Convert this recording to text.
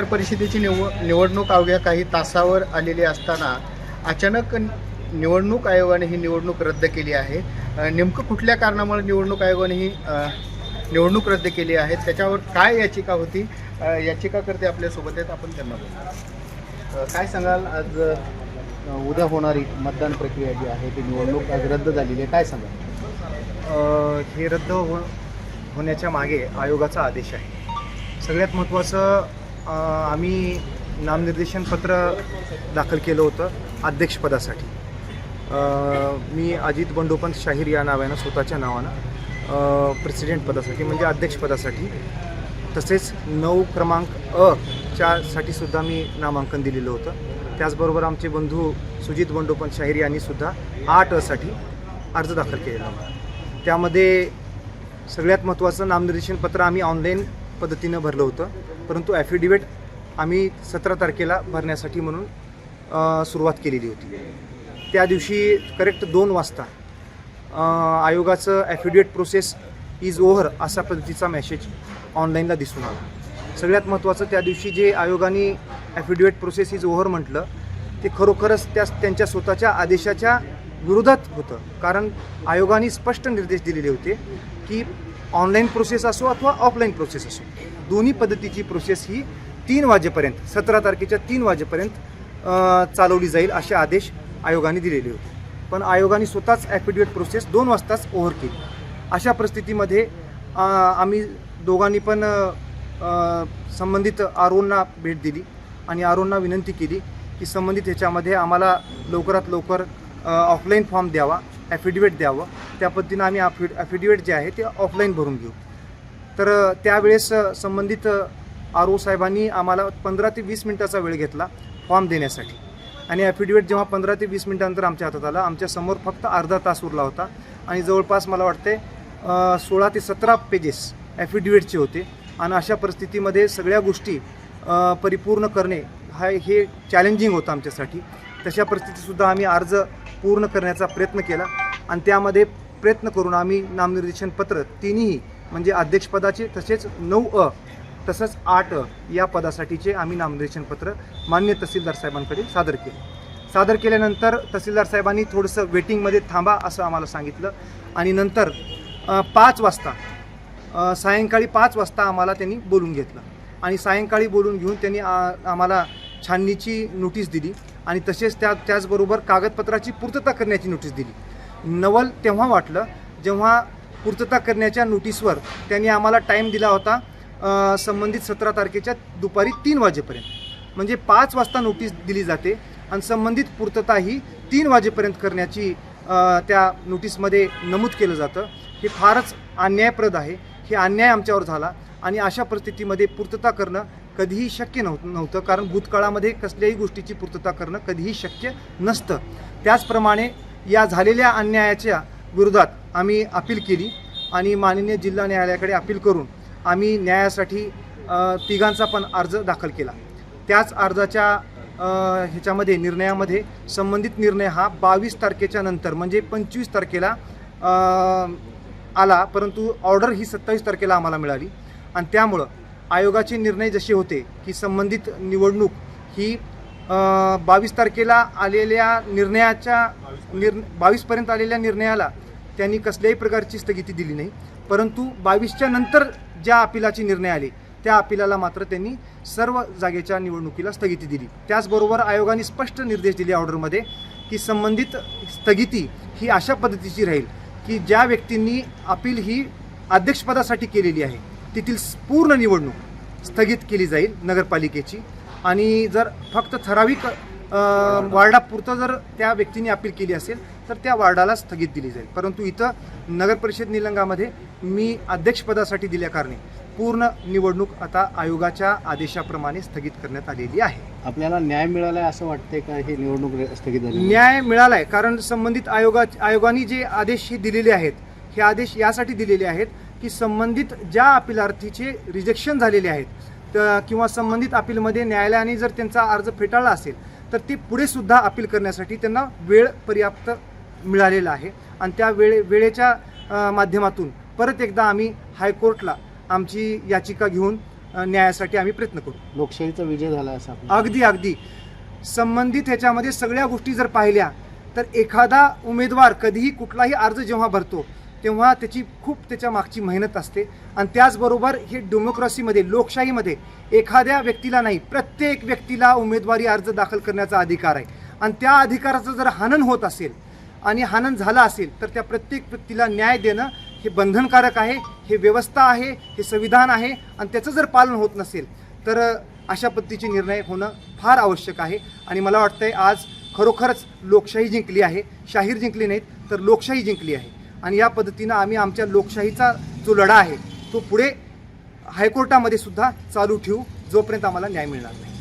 नगर परिषदेची निव निवडणूक अवघ्या काही तासावर आलेली असताना अचानक निवडणूक आयोगाने ही निवडणूक रद्द केली आहे. नेमकं कुठल्या कारणामुळे निवडणूक आयोगाने ही निवडणूक रद्द केली आहे? त्याच्यावर काय याचिका होती? याचिकाकर्ते आपल्यासोबत आहेत. आपण त्यांना बोलू. काय सांगाल? आज उद्या होणारी मतदान प्रक्रिया जी आहे ती निवडणूक आज रद्द झालेली आहे. काय सांगाल? हे रद्द हो होण्याच्या मागे आयोगाचा आदेश आहे. सगळ्यात महत्त्वाचं आम्ही नामनिर्देशन पत्र दाखल केलं होतं अध्यक्षपदासाठी. मी अजित बंडोपंत शाहीर या नावानं स्वतःच्या नावानं प्रेसिडेंट पदासाठी म्हणजे अध्यक्षपदासाठी तसेच नऊ क्रमांक अ च्यासाठी सुद्धा मी नामांकन दिलेलं होतं. त्याचबरोबर आमचे बंधू सुजित बंडोपंत शाहीर यांनी सुद्धा आठ असाठी अर्ज दाखल केलेला होता. त्यामध्ये सगळ्यात महत्त्वाचं नामनिर्देशन पत्र आम्ही ऑनलाईन पद्धतीनं भरलं होतं. परंतु ॲफिडेविट आम्ही सतरा तारखेला भरण्यासाठी म्हणून सुरुवात केलेली होती. त्या दिवशी करेक्ट दोन वाजता आयोगाचं ॲफिडेविट प्रोसेस इज ओव्हर असा पद्धतीचा मेसेज ऑनलाईनला दिसून आला. सगळ्यात महत्त्वाचं त्या दिवशी जे आयोगाने ॲफिडेविट प्रोसेस इज ओव्हर म्हटलं ते खरोखरच त्या त्यांच्या स्वतःच्या आदेशाच्या विरोधात होतं. कारण आयोगाने स्पष्ट निर्देश दिलेले होते की ऑनलाईन प्रोसेस असो अथवा ऑफलाईन प्रोसेस असो दोन्ही पद्धतीची प्रोसेस ही तीन वाजेपर्यंत सतरा तारखेच्या तीन वाजेपर्यंत चालवली जाईल असे आदेश आयोगाने दिलेले होते. पण आयोगाने स्वतःच ॲफिडेविट प्रोसेस दोन वाजताच ओव्हर केली. अशा परिस्थितीमध्ये आम्ही दोघांनी पण संबंधित आरोंना भेट दिली आणि आरोंना विनंती केली की संबंधित ह्याच्यामध्ये आम्हाला लवकरात लवकर ऑफलाईन फॉर्म द्यावा ॲफिडेविट द्यावं. त्या पद्धतीनं आम्ही अफिड ॲफिडेविट जे आहे ते ऑफलाईन भरून घेऊ. तर त्यावेळेस संबंधित आर ओ साहेबांनी आम्हाला पंधरा ते वीस मिनटाचा वेळ घेतला फॉर्म देण्यासाठी. आणि ॲफिडेविट जेव्हा पंधरा ते वीस मिनिटानंतर आमच्या हातात आला आमच्यासमोर फक्त अर्धा तास उरला होता. आणि जवळपास मला वाटते सोळा ते सतरा पेजेस ॲफिडेविटचे होते. आणि अशा परिस्थितीमध्ये सगळ्या गोष्टी परिपूर्ण करणे हा हे चॅलेंजिंग होतं आमच्यासाठी. तशा परिस्थितीतसुद्धा आम्ही अर्ज पूर्ण करण्याचा प्रयत्न केला. आणि त्यामध्ये प्रयत्न करून आम्ही नामनिर्देशन पत्र तिन्ही म्हणजे अध्यक्षपदाचे तसेच नऊ अ तसंच आठ अ या पदासाठीचे आम्ही नामनिर्देशन पत्र मान्य तहसीलदार साहेबांकडे सादर केले. सादर केल्यानंतर तहसीलदार साहेबांनी थोडंसं वेटिंगमध्ये थांबा असं आम्हाला सांगितलं आणि नंतर पाच वाजता सायंकाळी पाच वाजता आम्हाला त्यांनी बोलून घेतलं आणि सायंकाळी बोलून घेऊन त्यांनी आम्हाला छाननीची नोटीस दिली आणि तसेच त्या त्याचबरोबर कागदपत्राची पूर्तता करण्याची नोटीस दिली. नवल तेव्हा वाटलं जेव्हा पूर्तता करण्याच्या नोटीसवर त्यांनी आम्हाला टाईम दिला होता संबंधित सतरा तारखेच्या दुपारी तीन वाजेपर्यंत. म्हणजे पाच वाजता नोटीस दिली जाते आणि संबंधित पूर्तता ही तीन वाजेपर्यंत करण्याची त्या नोटीसमध्ये नमूद केलं जातं. हे फारच अन्यायप्रद आहे. हे अन्याय आमच्यावर झाला आणि अशा परिस्थितीमध्ये पूर्तता करणं कधीही शक्य नव्हतं नव्हतं. कारण भूतकाळामध्ये कसल्याही गोष्टीची पूर्तता करणं कधीही शक्य नसतं. त्याचप्रमाणे या झालेल्या अन्यायाच्या विरोधात आम्ही अपील केली आणि माननीय जिल्हा न्यायालयाकडे अपील करून आम्ही न्यायासाठी तिघांचा पण अर्ज दाखल केला. त्याच अर्जाच्या ह्याच्यामध्ये निर्णयामध्ये संबंधित निर्णय हा बावीस तारखेच्या नंतर म्हणजे पंचवीस तारखेला आला परंतु ऑर्डर ही सत्तावीस तारखेला आम्हाला मिळाली. आणि त्यामुळं आयोगाचे निर्णय जसे होते की संबंधित निवडणूक ही बावीस तारखेला आलेल्या निर्णयाच्या निर् बावीसपर्यंत आलेल्या निर्णयाला त्यांनी कसल्याही प्रकारची स्थगिती दिली नाही. परंतु बावीसच्या नंतर ज्या अपिलाचे निर्णय आले त्या अपिलाला मात्र त्यांनी सर्व जागेच्या निवडणुकीला स्थगिती दिली. त्याचबरोबर आयोगाने स्पष्ट निर्देश दिले ऑर्डरमध्ये की संबंधित स्थगिती ही अशा पद्धतीची राहील की ज्या व्यक्तींनी अपील ही अध्यक्षपदासाठी केलेली आहे तेथील पूर्ण निवडणूक स्थगित केली जाईल नगरपालिकेची. आणि जर फक्त ठराविक वार्डापुरतं जर त्या व्यक्तीने अपील केली असेल तर त्या वार्डाला स्थगित दिली जाईल. परंतु इथं नगर परिषद निलंगामध्ये मी अध्यक्षपदासाठी दिल्या कारणे. पूर्ण निवडणूक आता आयोगाच्या आदेशाप्रमाणे स्थगित करण्यात आलेली आहे. आपल्याला न्याय मिळाला आहे असं वाटतंय का हे निवडणूक स्थगित झाली न्याय मिळालाय कारण संबंधित आयोगा आयोगाने जे आदेश हे दिलेले आहेत हे आदेश यासाठी दिलेले आहेत की संबंधित ज्या अपिलार्थीचे रिजेक्शन झालेले आहेत किंवा संबंधित अपीलमध्ये न्यायालयाने जर त्यांचा अर्ज फेटाळला असेल तर ते पुढे सुद्धा अपील करण्यासाठी त्यांना वेळ पर्याप्त मिळालेला आहे. आणि त्या वेळे वेळेच्या माध्यमातून परत एकदा आम्ही हायकोर्टला आमची याचिका घेऊन न्यायासाठी आम्ही प्रयत्न करू. लोकशाहीचा विजय झाला असं अगदी अगदी. संबंधित ह्याच्यामध्ये सगळ्या गोष्टी जर पाहिल्या तर एखादा उमेदवार कधीही कुठलाही अर्ज जेव्हा भरतो तेव्हा त्याची खूप त्याच्या मागची मेहनत असते. आणि त्याचबरोबर हे डेमोक्रेसीमध्ये लोकशाहीमध्ये एखाद्या व्यक्तीला नाही प्रत्येक व्यक्तीला उमेदवारी अर्ज दाखल करण्याचा अधिकार आहे. आणि त्या अधिकाराचं जर हनन होत असेल आणि हनन झालं असेल तर त्या प्रत्येक व्यक्तीला न्याय देणं हे बंधनकारक आहे हे व्यवस्था आहे हे संविधान आहे. आणि त्याचं जर पालन होत नसेल तर अशा पद्धतीचे निर्णय होणं फार आवश्यक आहे. आणि मला वाटतंय आज खरोखरच लोकशाही जिंकली आहे. शाहीर जिंकली नाहीत तर लोकशाही जिंकली आहे. आणि या पद्धतीनं आम्ही आमच्या लोकशाहीचा जो लढा आहे तो पुढे हायकोर्टामध्ये सुद्धा चालू ठेवू जोपर्यंत आम्हाला न्याय मिळणार नाही.